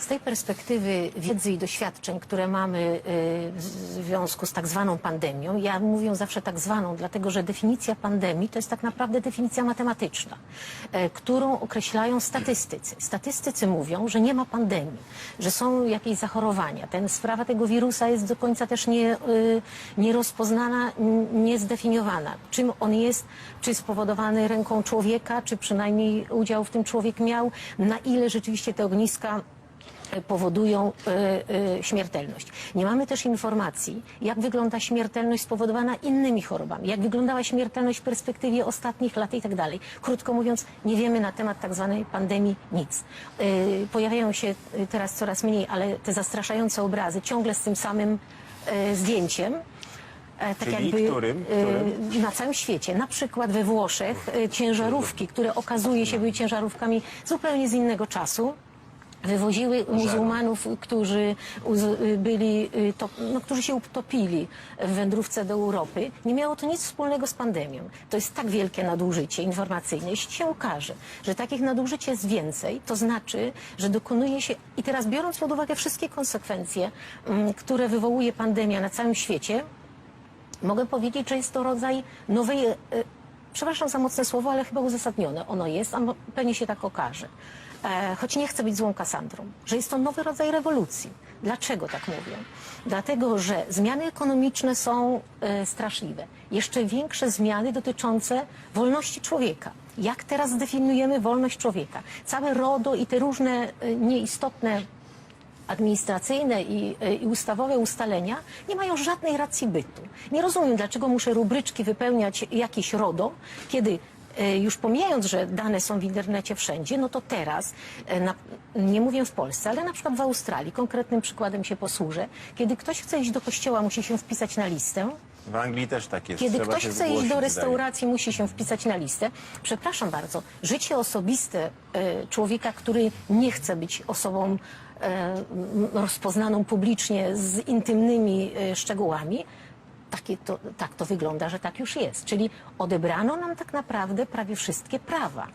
Z tej perspektywy wiedzy i doświadczeń, które mamy y, w związku z tak zwaną pandemią, ja mówię zawsze tak zwaną, dlatego że definicja pandemii to jest tak naprawdę definicja matematyczna, e, którą określają statystycy. Statystycy mówią, że nie ma pandemii, że są jakieś zachorowania. Ten, sprawa tego wirusa jest do końca też nie, y, nierozpoznana, niezdefiniowana. Czym on jest, czy spowodowany ręką człowieka, czy przynajmniej udział w tym człowiek miał, na ile rzeczywiście te ogniska powodują y, y, śmiertelność. Nie mamy też informacji, jak wygląda śmiertelność spowodowana innymi chorobami, jak wyglądała śmiertelność w perspektywie ostatnich lat i tak dalej. Krótko mówiąc, nie wiemy na temat tak zwanej pandemii nic. Y, pojawiają się teraz coraz mniej, ale te zastraszające obrazy ciągle z tym samym zdjęciem. E, Tak jakby którym? Którym? na całym świecie. Na przykład we Włoszech ciężarówki, które okazuje się były ciężarówkami zupełnie z innego czasu, wywoziły muzułmanów, którzy byli, y, to, no, którzy się utopili w wędrówce do Europy. Nie miało to nic wspólnego z pandemią. To jest tak wielkie nadużycie informacyjne. Jeśli się okaże, że takich nadużyć jest więcej, to znaczy, że dokonuje się, i teraz biorąc pod uwagę wszystkie konsekwencje, mm, które wywołuje pandemia na całym świecie, Mogę powiedzieć, że jest to rodzaj nowej, e, przepraszam za mocne słowo, ale chyba uzasadnione ono jest, a pewnie się tak okaże. E, choć nie chcę być złą Kasandrą, że jest to nowy rodzaj rewolucji. Dlaczego tak mówię? Dlatego, że zmiany ekonomiczne są e, straszliwe. Jeszcze większe zmiany dotyczące wolności człowieka. Jak teraz zdefiniujemy wolność człowieka? Całe RODO i te różne e, nieistotne administracyjne i, i ustawowe ustalenia nie mają żadnej racji bytu. Nie rozumiem, dlaczego muszę rubryczki wypełniać jakieś RODO, kiedy już pomijając, że dane są w internecie wszędzie, no to teraz, e, na, nie mówię w Polsce, ale na przykład w Australii, konkretnym przykładem się posłużę, kiedy ktoś chce iść do kościoła, musi się wpisać na listę, W Anglii też tak jest. kiedy Trzeba ktoś chce iść do restauracji, musi się wpisać na listę. Przepraszam bardzo, życie osobiste e, człowieka, który nie chce być osobą e, rozpoznaną publicznie z intymnymi e, szczegółami, takie to, tak to wygląda, że tak już jest. Czyli odebrano nam tak naprawdę prawie wszystkie prawa.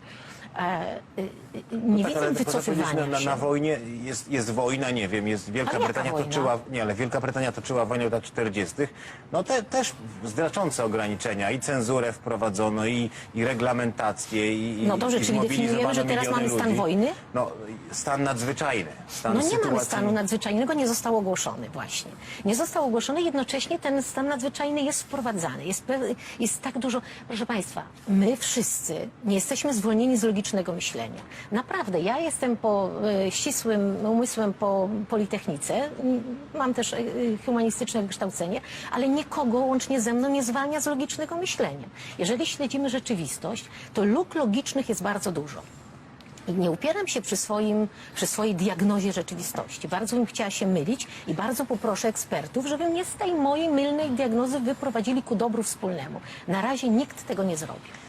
E, e, e, nie Tak, ale widzę wycofywania na, na, się. na wojnie jest, jest wojna, nie wiem, jest Wielka Ale jaka Brytania wojna? toczyła, nie, ale Wielka Brytania toczyła wojnę w latach 40. No te, też znaczące ograniczenia i cenzurę wprowadzono i, i reglamentację i, i No dobrze, i czyli definiujemy, że teraz miliony mamy stan ludzi. wojny? No stan nadzwyczajny. Stan No nie sytuacji... mamy stanu nadzwyczajnego, nie został ogłoszony właśnie. Nie został ogłoszony, jednocześnie ten stan nadzwyczajny jest wprowadzany. Jest, jest tak dużo... Proszę Państwa, my wszyscy nie jesteśmy zwolnieni z myślenia. Naprawdę, ja jestem po e, ścisłym umysłem po Politechnice, mam też e, humanistyczne wykształcenie, ale nikogo łącznie ze mną nie zwalnia z logicznego myślenia. Jeżeli śledzimy rzeczywistość, to luk logicznych jest bardzo dużo. I nie upieram się przy, swoim, przy swojej diagnozie rzeczywistości. Bardzo bym chciała się mylić i bardzo poproszę ekspertów, żeby mnie z tej mojej mylnej diagnozy wyprowadzili ku dobru wspólnemu. Na razie nikt tego nie zrobił.